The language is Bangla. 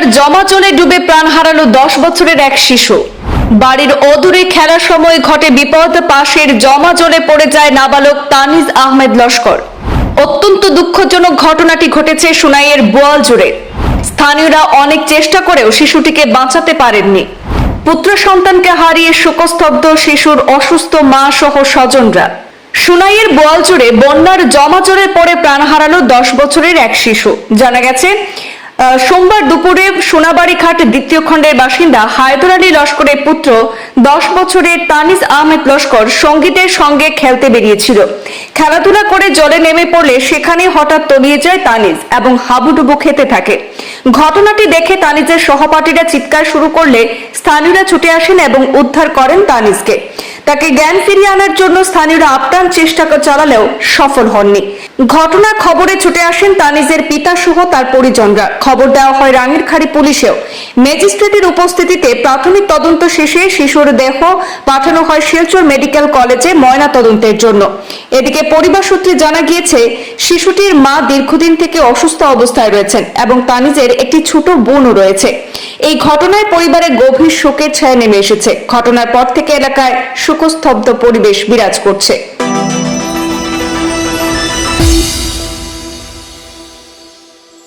বন্যার জমা জলে ডুবে প্রাণ হারালো দশ বছরের এক শিশু। বাড়ির অদূরে খেলার সময় ঘটে বিপদ, পাশের জমা জলে পড়ে যায় নাবালক তানিজ আহমেদ লস্কর। অত্যন্ত দুঃখজনক ঘটনাটি ঘটেছে সুনাইয়ের বোয়াল জুড়ে স্থানীয়রা অনেক চেষ্টা করেও শিশুটিকে বাঁচাতে পারেননি। পুত্র সন্তানকে হারিয়ে শোকস্তব্ধ শিশুর অসুস্থ মা সহ স্বজনরা। সুনাইয়ের বোয়াল জুড়ে বন্যার জমাজোরে পড়ে প্রাণ হারালো দশ বছরের এক শিশু। জানা গেছে সোমবার দুপুরে সোনাবাড়ি ঘাট দ্বিতীয় খণ্ডের বাসিন্দা হায়দর আলী লস্করের পুত্র দশ বছরের তানিজ আহমেদ লস্কর সঙ্গীতের সঙ্গে খেলতে বেরিয়েছিল। খেলাধুলা করে জলে নেমে পড়লে সেখানে হঠাৎ তলিয়ে যায় তানিজ এবং হাবুডুবু খেতে থাকে। ঘটনাটি দেখে তানিজের সহপাঠীরা চিৎকার শুরু করলে স্থানীয়রা ছুটে আসেন এবং উদ্ধার করেন তানিজকে তাকে জ্ঞান ফিরিয়ে আনার জন্য স্থানীয়রা আপ্রাণ চেষ্টা চালালেও সফল হননি। ঘটনা খবরে ছুটে আসেন তানিজের পিতা সহ তার পরিজনরা। খবর দেওয়া হয় রাঙ্গিরখাড়ি পুলিশেও। ম্যাজিস্ট্রেটের উপস্থিতিতে প্রাথমিক তদন্ত শেষে শিশুর দেহ পাঠানো হয় শিলচর মেডিকেল কলেজে ময়না তদন্তের জন্য। এদিকে পরিবার সূত্রে জানা গিয়েছে, শিশুটির মা দীর্ঘদিন থেকে অসুস্থ অবস্থায় রয়েছেন এবং তানিজের একটি ছোট বোনও রয়েছে। এই ঘটনায় পরিবারে গভীর শোকের ছায়া নেমে এসেছে। ঘটনার পর থেকে এলাকায় শোকস্তব্ধ পরিবেশ বিরাজ করছে।